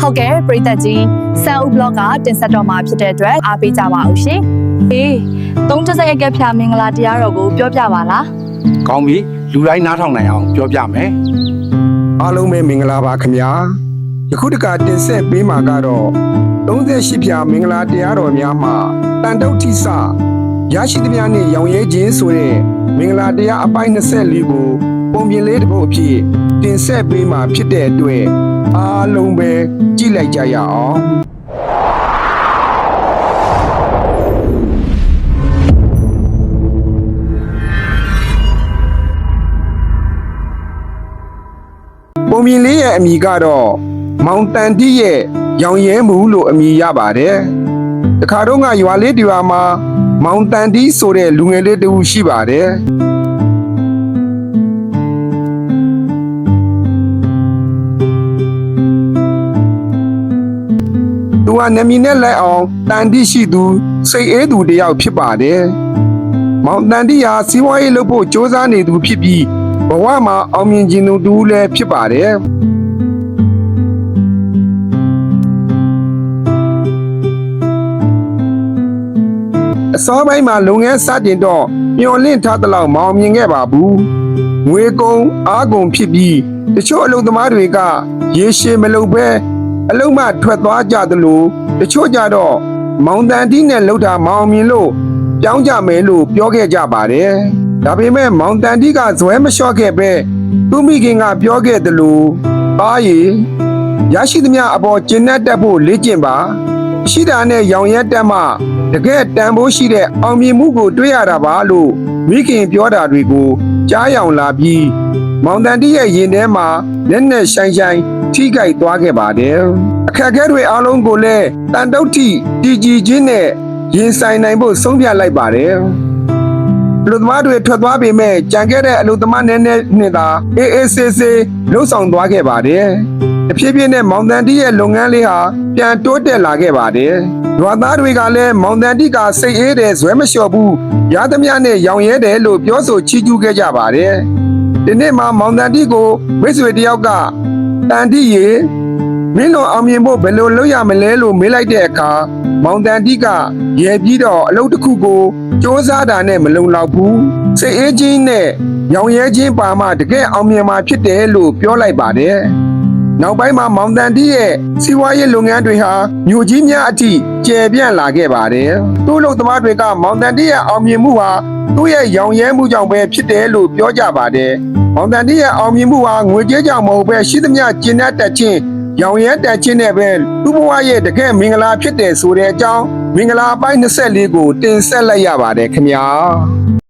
ဟုတ်ကဲ့ပရိသတ်ကြီးဆန်ဦး blog ကတင်ဆက်တော့မှာဖြစ်တဲ့အတွက်အားပေးကြပါအောင်ရှင်အေးသုံးတစ်စက်ရက်ကဖျာမင်္ဂလာတရားတော်ကိုပြောပြပါလားကောင်းပြီလူတိုင်းနားထောင်နိုင်အောင်ပြောပြမယ်အားလုံးပဲမင်္ဂလာပါခင်ဗျာယခုတကတင်ဆက်ပေးမှာကတော့38ဖြာမင်္ဂလာတရားတော်များမှာတန်တုတ်ထိစရရှိသမျှနဲ့ရောင်ရဲခြင်းဆိုတဲ့မင်္ဂလာတရားအပိုင်း24ကို ပုံပြင်လေးတစ်ပုဒ်အဖြစ်တင်ဆက်ပေးမှာဖြစ်တဲ့အတွက်အားလုံးပဲကြည့်လိုက်ကြရအောင်ပုံပြင်လေးရဲ့အမည်ကတော့မောင်တန်တိရဲ့ရောင်ရဲမှုလို့အမည်ရပါတယ်။တခါတော့ကရွာလေးတရွာမှာမောင်တန်တိဆိုတဲ့လူငယ်လေးတစ်ဦးရှိပါတယ်။ သူကနမီနဲ့လိုက်အောင်တန်တိရှိသူစိတ်အေးသူတစ်ယောက်ဖြစ်ပါတယ်။မောင်တန်တိဟာစီးပွားရေးလုပ်ဖို့စ조사နေသူဖြစ်ပြီးဘဝမှာအောင်မြင်ခြင်းသူတူလည်းဖြစ်ပါတယ်အစောပိုင်းမှာလုပ်ငန်းစတင်တော့မျော်လင့်ထားသလောက်မအောင်မြင်ခဲ့ပါဘူးငွေကုန်အားကုန်ဖြစ်ပြီးတချို့အလုပ်သမားတွေကရေရှည်မလုပ်ဘဲ အလုံးမထွက်သွားကြသလိုတချို့ကြတော့မောင်တန်တီးနဲ့လှုပ်တာမအောင်မြင်လို့ပြောင်းကြမယ်လို့ပြောခဲ့ကြပါတယ်။ဒါပေမဲ့မောင်တန်တီးကဇွဲမလျှော့ခဲ့ပဲသူမိခင်ကပြောခဲ့သလိုပါရီရရှိသမျှအပေါ်ကျင့်တတ်တတ်ဖို့လေ့ကျင့်ပါရှိတာနဲ့ရောင်ရက်တက်မှတကယ်တန်ဖိုးရှိတဲ့အောင်မြင်မှုကိုတွေ့ရတာပါလို့မိခင်ပြောတာတွေကိုကြားယောင်လာပြီး မောင်တန်တီးရဲ့ရင်ထဲမှာလက်နဲ့ဆိုင်ဆိုင်ထိကြိုက်သွားခဲ့ပါတယ်အခက်အခဲတွေအားလုံးကိုလည်းတန်တုတ်ထိတည်ကြည်ခြင်းနဲ့ရင်ဆိုင်နိုင်ဖို့ဆုံးဖြတ်လိုက်ပါတယ်အလုသမားတွေထွက်သွားပေမဲ့ကြံခဲ့တဲ့အလုသမားနည်းနည်းနဲ့သာအေးအေးဆေးဆေးလှုပ်ဆောင်သွားခဲ့ပါတယ်။တဖြည်းဖြည်းနဲ့မောင်တန်တီရဲ့လုပ်ငန်းလေးဟာပြန်တိုးတက်လာခဲ့ပါတယ်။ရွာသားတွေကလည်းမောင်တန်တီကစိတ်အေးတယ်ဇွဲမလျှော့ဘူးရသမျှနဲ့ရောင်ရဲတယ်လို့ပြောဆိုချီးကျူးခဲ့ကြပါတယ်။ ဒီနေ့မှာမောင်တန်တီကိုမိတ်ဆွေတယောက်ကတန်တီရေမင်းတို့အောင်မြင်ဖို့ဘယ်လိုလုပ်ရမလဲလို့မေးလိုက်တဲ့အခါမောင်တန်တီကရဲပြီးတော့အလုပ်တစ်ခုကိုစ조사တာနဲ့မလုံလောက်ဘူးစိတ်အေးခြင်းနဲ့ရောင်ရဲခြင်းပါမှတကယ်အောင်မြင်မှာဖြစ်တယ်လို့ပြောလိုက်ပါတယ်နောက်ပိုင်းမှာမောင်တန်တီရဲ့စီးပွားရေးလုပ်ငန်းတွေဟာမြို့ကြီးများအထိကျယ်ပြန့်လာခဲ့ပါတယ်သူ့လုပ်သမားတွေကမောင်တန်တီရဲ့အောင်မြင်မှုဟာ သူ့ရဲ့ရောင်ရဲမှုကြောင့်ပဲဖြစ်တယ်လို့ပြောကြပါတယ်မောင်တန်တီရဲ့အောင်မြင်မှုဟာငွေကြေးကြောင့်မဟုတ်ပဲရှိသမျှကျင့်တတ်တတ်ခြင်းရောင်ရဲတက်ချင်းနဲ့ပဲသူ့ဘဝရဲ့တကယ်မင်္ဂလာဖြစ်တယ်ဆိုတဲ့အကြောင်းမင်္ဂလာပိုင်း24ကိုတင်ဆက်လိုက်ရပါတယ်ခင်ဗျာ